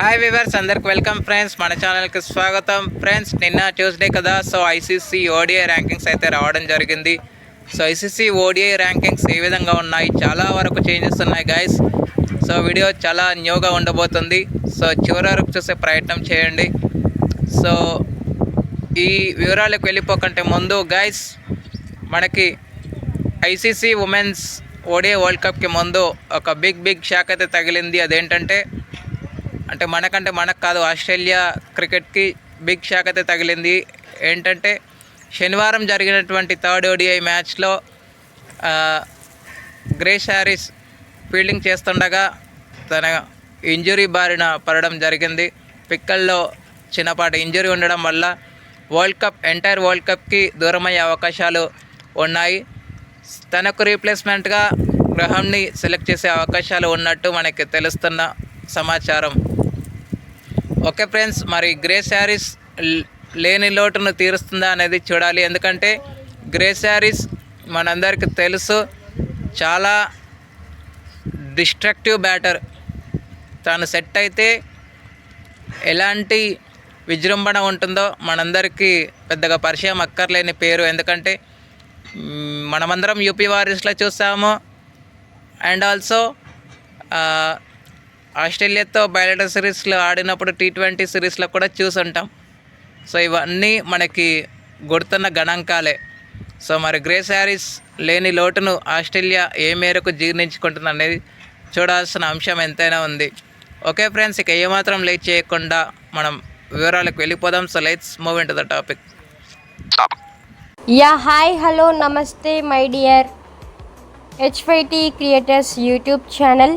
Hi viewers అందరికి welcome friends మన ఛానల్కి స్వాగతం. ఫ్రెండ్స్ నిన్న ట్యూస్డే కదా. సో ఐసీసీ ఓడిఐ ర్యాంకింగ్స్ అయితే రావడం జరిగింది. సో ఐసీసీ ఓడిఐ ర్యాంకింగ్స్ ఏ విధంగా ఉన్నాయి? చాలా వరకు చేంజెస్ ఉన్నాయి గైస్ సో వీడియో చాలా న్యూగా ఉండబోతుంది. సో చివరి వరకు చూసే ప్రయత్నం చేయండి. సో ఈ వివరాలకు వెళ్ళిపోకంటే ముందు గైస్ మనకి ఐసీసీ ఉమెన్స్ ఓడిఐ వరల్డ్ కప్కి ముందు ఒక బిగ్ బిగ్ షాక్ అయితే తగిలింది. అదేంటంటే అంటే మనకంటే మనకు కాదు ఆస్ట్రేలియా క్రికెట్కి బిగ్ షాక్ అయితే తగిలింది. ఏంటంటే శనివారం జరిగినటువంటి థర్డ్ ఓడిఐ మ్యాచ్లో గ్రేస్ హ్యారిస్ ఫీల్డింగ్ చేస్తుండగా తన ఇంజురీ బారిన పడడం జరిగింది. పిక్కల్లో చిన్నపాటి ఇంజురీ ఉండడం వల్ల వరల్డ్ కప్ ఎంటైర్ వరల్డ్ కప్కి దూరమయ్యే అవకాశాలు ఉన్నాయి. తనకు రీప్లేస్మెంట్గా గ్రహంని సెలెక్ట్ చేసే అవకాశాలు ఉన్నట్టు మనకి తెలుస్తున్న సమాచారం. ఓకే ఫ్రెండ్స్ మరి గ్రే శారీస్ లేని లోటును తీరుస్తుందా అనేది చూడాలి. ఎందుకంటే గ్రే శారీస్ మనందరికీ తెలుసు చాలా డిస్ట్రక్టివ్ బ్యాటర్. తాను సెట్ అయితే ఎలాంటి విజృంభణ ఉంటుందో మనందరికీ పెద్దగా పరిచయం అక్కర్లేని పేరు. ఎందుకంటే మనమందరం యూపీ వారియర్స్లో చూసాము అండ్ ఆల్సో ఆస్ట్రేలియాతో బయలటర్ సిరీస్లో ఆడినప్పుడు టీ ట్వంటీ సిరీస్లో కూడా చూసుంటాం. సో ఇవన్నీ మనకి గుర్తున్న గణాంకాలే. సో మరి గ్రేస్ హ్యారిస్ లేని లోటును ఆస్ట్రేలియా ఏ మేరకు జీర్ణించుకుంటుంది అనేది చూడాల్సిన అంశం ఎంతైనా ఉంది. ఓకే ఫ్రెండ్స్ ఇక ఏమాత్రం లేట్ చేయకుండా మనం వివరాలకు వెళ్ళిపోదాం. So let's move into the topic yeah hi hello నమస్తే my dear HYT creators YouTube channel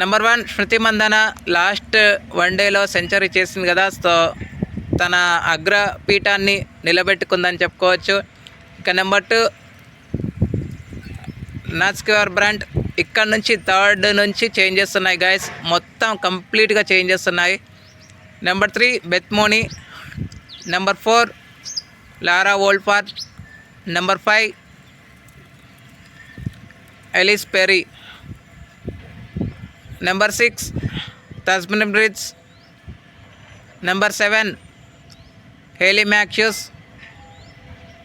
number one Smriti Mandhana last one డేలో సెంచరీ చేసింది కదా సో తన అగ్ర పీఠాన్ని నిలబెట్టుకుందని చెప్పుకోవచ్చు. ఇక నెంబర్ టూ నాస్క్యూర్ బ్రాండ్ ఇక్కడ నుంచి థర్డ్ నుంచి చేంజెస్ ఉన్నాయి గాయస్ మొత్తం కంప్లీట్గా చేంజెస్ ఉన్నాయి. Number three Beth Mooney number four Laura ఓల్ఫార్ number five Ellyse Perry number six Tazmin Brits number seven Healy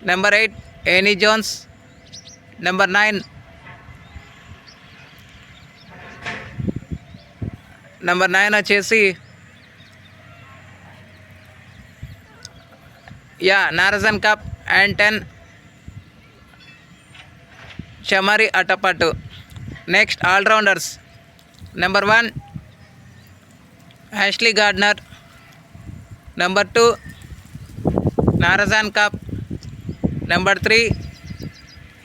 number eight Amy Jones number nine number nine వచ్చేసి yeah Marizanne Kapp and ten Chamari Athapaththu next all rounders number one Ashleigh Gardner number two Marizanne Kapp number three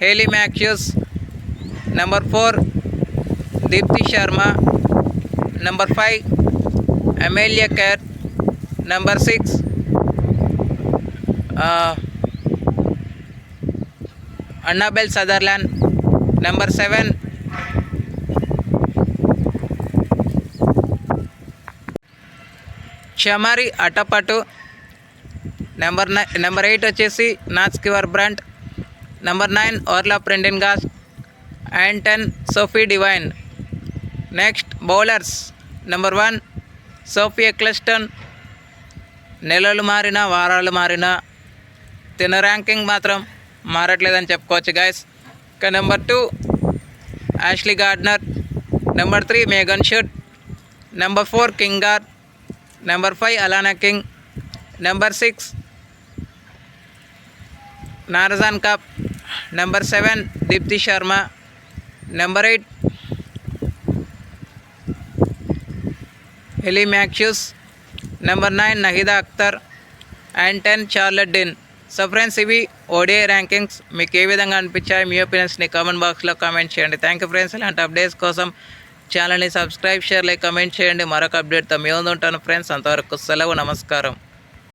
Hayley Matthews number four Deepti Sharma number five Amelia Kerr number six Annabel Sutherland number seven Chamari Athapaththu. Number nine number eight వచ్చేసి Nat Sciver Brunt number nine Orla Prendergast. And ten Sophie Devine. Next bowlers. Number one Sophie Ecclestone. నెలలు మారినా వారాలు మారినా. తిన ranking మాత్రం మారట్లేదని చెప్పుకోవచ్చు guys. ఇక number two Ashleigh Gardner. Number three Megan Schutt number four Kim Garth. Number five Alana King number six Marizanne Kapp number seven Deepti Sharma number eight Hayley Matthews number nine Nahida Akhter and ten Charlotte Dean so friends ఇవి ODI rankings మీకు ఏ విధంగా అనిపించాయి? మీ ఒపీనియన్స్ని comment బాక్స్లో comment చేయండి. Thank you friends ఇలాంటి అప్డేట్స్ కోసం ఛానల్ని సబ్స్క్రైబ్ షేర్ లైక్ కమెంట్ చేయండి. మరొక అప్డేట్తో మేము ఉంటాను ఫ్రెండ్స్ అంతవరకు సెలవు నమస్కారం.